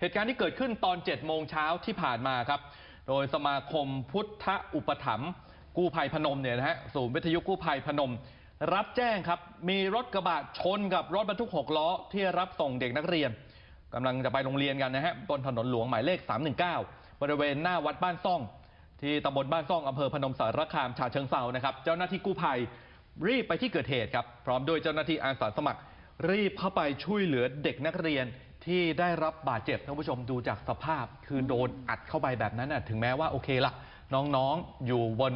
เหตุการณ์ที่เกิดขึ้นตอน 7 โมงเช้าที่ผ่านมาครับ โดยสมาคมพุทธอุปถัมภ์กู้ภัยพนมเนี่ยนะฮะศูนย์วิทยุกู้ภัยพนม รับแจ้งครับ มีรถกระบะชนกับรถบรรทุก 6 ล้อ ที่รับส่งเด็กนักเรียนกำลังจะไปโรงเรียนกันนะฮะบนถนนหลวงหมายเลข 319 บริเวณหน้าวัดบ้านซ่อง ที่ตำบลบ้านซ่องอำเภอพนมสารคามฉะเชิงเซานะครับเจ้าหน้าที่กู้ภัยรีบไปที่เกิดเหตุครับ พร้อมโดวยเจ้าหน้าที่อาสาสมัคร รีบเข้าไปช่วยเหลือเด็กนักเรียน ที่ได้รับบาดเจ็บท่านผู้ชมดูจากสภาพ คือโดนอัดเข้าไปแบบนั้นน่ะถึงแม้ว่าโอเคละน้องๆอยู่บน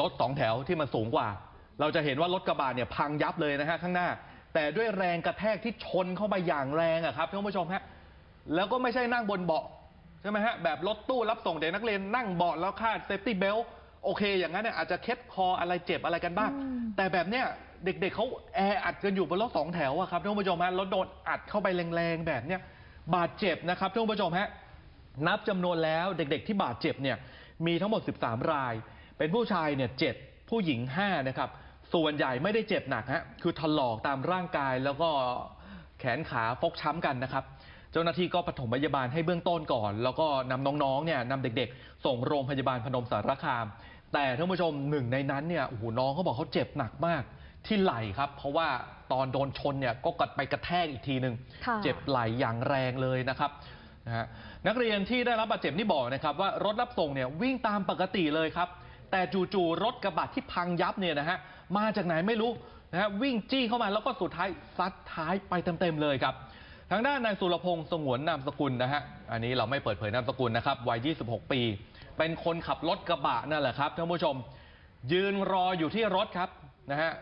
รถสองแถวที่มันสูงกว่า เราจะเห็นว่ารถกระบะเนี่ยพังยับเลยนะฮะข้างหน้า แต่ด้วยแรงกระแทกที่ชนเข้าไปอย่างแรงอะครับท่านผู้ชมฮะแล้วก็ไม่ใช่นั่งบนเบาะใช่ไหมฮะแบบรถตู้รับส่งเด็กนักเรียนนั่งเบาะแล้วคาดเซฟตี้เบลโอเค อย่างนั้นเนี่ยอาจจะเคล็ดคออะไรเจ็บอะไรกันบ้าง แต่แบบเนี้ย เด็กๆเขาแออัดกันอยู่บนรถสองแถวอะครับท่านผู้ชมฮะรถโดนอัดเข้าไปแรงๆแบบเนี้ยบาดเจ็บนะครับท่านผู้ชมฮะนับจำนวนแล้วเด็กๆที่บาดเจ็บเนี่ยมีทั้งหมด 13 ราย เป็นผู้ชายเนี่ยเจ็ดผู้หญิง5นะครับส่วนใหญ่ไม่ได้เจ็บหนักฮะคือถลอกตามร่างกายแล้วก็แขนขาฟกช้ำกันนะครับเจ้าหน้าที่ก็ปฐมพยาบาลให้เบื้องต้นก่อน แล้วก็นำน้องๆเนี่ยนำเด็กๆ ส่งโรงพยาบาลพนมสารคาม แต่ท่านผู้ชมหนึ่งในนั้นเนี่ยโอ้โหน้องเขาบอกเขาเจ็บหนักมาก ที่ไหล่ครับ เพราะว่าตอนโดนชนเนี่ยก็กัดไปกระแทกอีกทีหนึ่งค่ะเจ็บไหล่อย่างแรงเลยนะครับนะฮะนักเรียนที่ได้รับบาดเจ็บนี่บอกนะครับว่ารถรับส่งเนี่ยวิ่งตามปกติเลยครับ แต่จู่ๆรถกระบะที่พังยับเนี่ยนะฮะมาจากไหนไม่รู้นะฮะวิ่งจี้เข้ามาแล้วก็สุดท้ายซัดท้ายไปเต็มๆเลยครับ ทางด้านนายสุรพงษ์สงวนนามสกุลนะฮะอันนี้เราไม่เปิดเผยนามสกุลนะครับวัย 26 ปี เป็นคนขับรถกระบะนั่นแหละครับท่านผู้ชม ยืนรออยู่ที่รถครับนะฮะ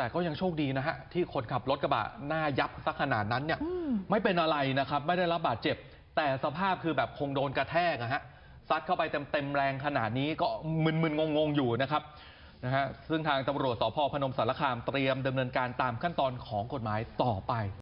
แต่ก็ยังโชคดีนะฮะที่คนขับรถกระบะหน้ายับสักขนาดนั้นเนี่ยอืมไม่เป็นอะไรนะครับไม่ได้รับบาดเจ็บ แต่สภาพคือแบบคงโดนกระแทกอะฮะซัดเข้าไปเต็มๆแรงขนาดนี้ก็มึนๆงงๆอยู่นะครับนะฮะซึ่งทางตำรวจสพพนมสารคามเตรียมดำเนินการตามขั้นตอนของกฎหมายต่อไป